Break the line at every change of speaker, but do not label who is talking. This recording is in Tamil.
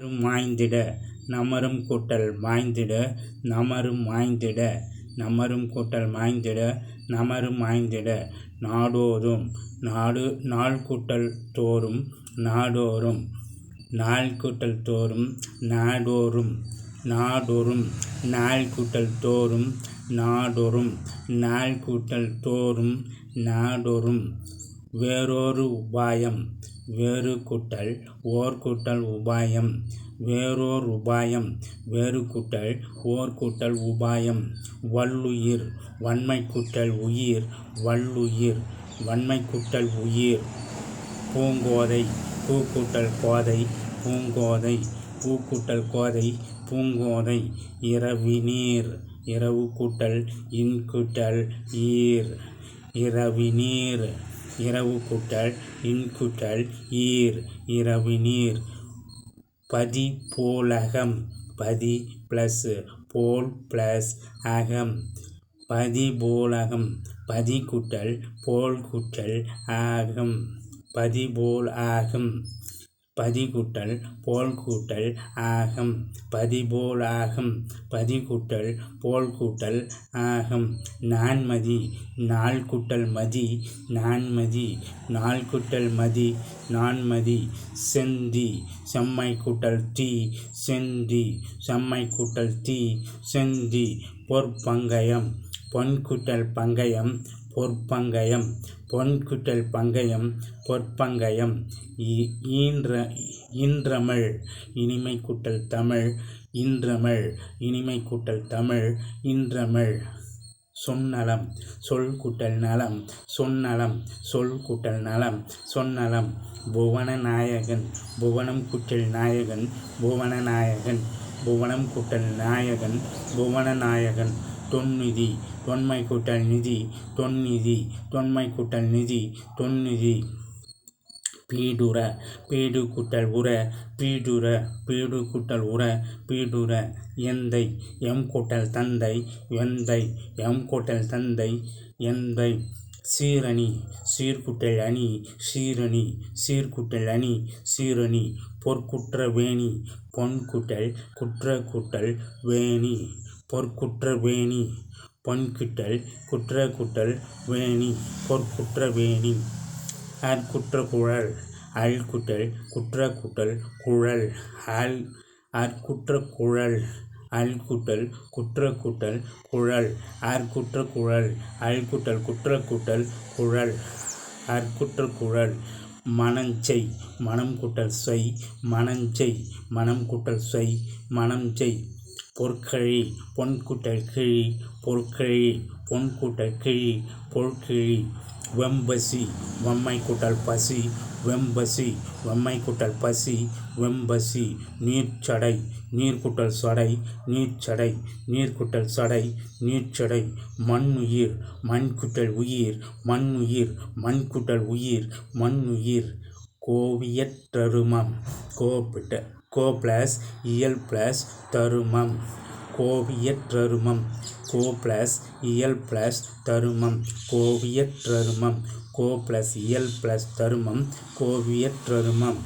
நமரும் மாய்ந்திட நமரும் கூட்டல் மாய்ந்திட நமரும் மாய்ந்திட நமரும் கூட்டல் மாய்ந்திட நமரும் மாய்ந்திட. நாடோறும் நாடு நாள் கூட்டல் தோறும் நாடோறும் நாள் கூட்டல் தோறும் நாடோறும் நாடோறும் நாள் கூட்டல் தோறும் நாடோறும் நாள் கூட்டல் தோறும் நாடோறும். வேறொரு உபாயம் வேறு கூட்டல் ஓர் கூட்டல் உபாயம். வேறோர் உபாயம். வேறு கூட்டல் ஓர் கூட்டல் உபாயம். வல்லுயிர் வன்மை கூட்டல் உயிர். வல்லுயிர் வன்மை கூட்டல் உயிர். பூங்கோதை பூ கூட்டல் கோதை. பூங்கோதை பூ கூட்டல் கோதை. பூங்கோதை இரவிநீர். இரவு கூட்டல் இன் கூட்டல் ஈர். இரவிநீர். இரவு கூட்டல் இன் கூட்டல் ஈர் இரவிநீர் பதி போலகம் பதி ப்ளஸ் போல் ப்ளஸ் அகம். பதி போலகம் பதி கூட்டல் போல் கூட்டல் ஆகம் பதி போல் ஆகும் பதிகூட்டல் போல் கூட்டல் ஆகம். பதிபோல் ஆகம் பதி கூட்டல் போல் கூட்டல் ஆகம். நான்மதி நாள் கூட்டல் மதி நான்மதி நாள் கூட்டல் மதி நான்மதி செந்தி செம்மை கூட்டல் தீ செந்தி செம்மை கூட்டல் தீ செந்தி பொற்பங்கயம். பொன் கூட்டல் பங்கயம் பொற்பங்கயம் பொன் கூட்டல் பங்கயம் பொற்பங்கயம். ஈன்ற இன்றமிழ் இனிமை கூட்டல் தமிழ் இன்றமிழ் இனிமை கூட்டல் தமிழ் இன்றமிழ். சொன்னலம் சொல் கூட்டல் நலம் சொன்னலம் சொல் கூட்டல் நலம் சொன்னலம். புவன நாயகன் புவனம் கூட்டல் நாயகன் புவன நாயகன் புவனம் கூட்டல் நாயகன் புவன நாயகன் தொன்னிதி தொன்மை கூட்டல் நிதி தொன்னிதி தொன்மை கூட்டல் நிதி தொன்னிதி. பீடுர பீடு கூட்டல் உர பீடுர பீடு கூட்டல் உர பீடுர எந்தை எம் கூட்டல் தந்தை எந்தை எம் கூட்டல் தந்தை எந்தை. சீரணி சீர்குட்டல் அணி சீரணி சீர்குட்டல் அணி சீரணி. பொற்குற்ற வேணி பொன் குட்டல் குற்ற கூட்டல் வேணி. பொற்குற்ற வேணி பொன்கிட்டல் குற்ற கூட்டல் வேணி. பொற்குற்ற வேணி அற்குற்ற குழல் அல்குட்டல் குற்ற கூட்டல் குழல். அல் அற்குற்ற குழல் அல்குட்டல் குற்ற கூட்டல் குழல். அற்குற்ற குழல் அல்குட்டல் குற்ற குட்டல் குழல். அற்குற்ற குழல் மனஞ்செய் மனம் குட்டல் செய். மனஞ்செய் மனம் குட்டல் செய். மனம் செய். பொற்கழி பொன் கூட்டல் கிழி பொற்கழி பொன் கூட்டல் கிழி பொற்கிழி. வெம்பசி வெம்மை கூட்டல் பசி. வெம்பசி வெம்மை கூட்டல் பசி. வெம்பசி நீர்ச்சடை நீர்க்குட்டல் சடை. நீர்ச்சடை நீர்க்குட்டல் சடை. நீர்ச்சடை மண்ணுயிர் மண்குட்டல் உயிர். மண்ணுயிர் மண்குட்டல் உயிர். மண்ணுயிர் கோவியற்றருமம். கோப்பிட்ட கோ பிளஸ் இயல் பிளஸ் தருமம். கோவியற்றருமம் கோ பிளஸ் இயல் பிளஸ் தருமம். கோவியற்றருமம் கோ ப்ளஸ் இயல் பிளஸ் தருமம். கோவியற்றருமம்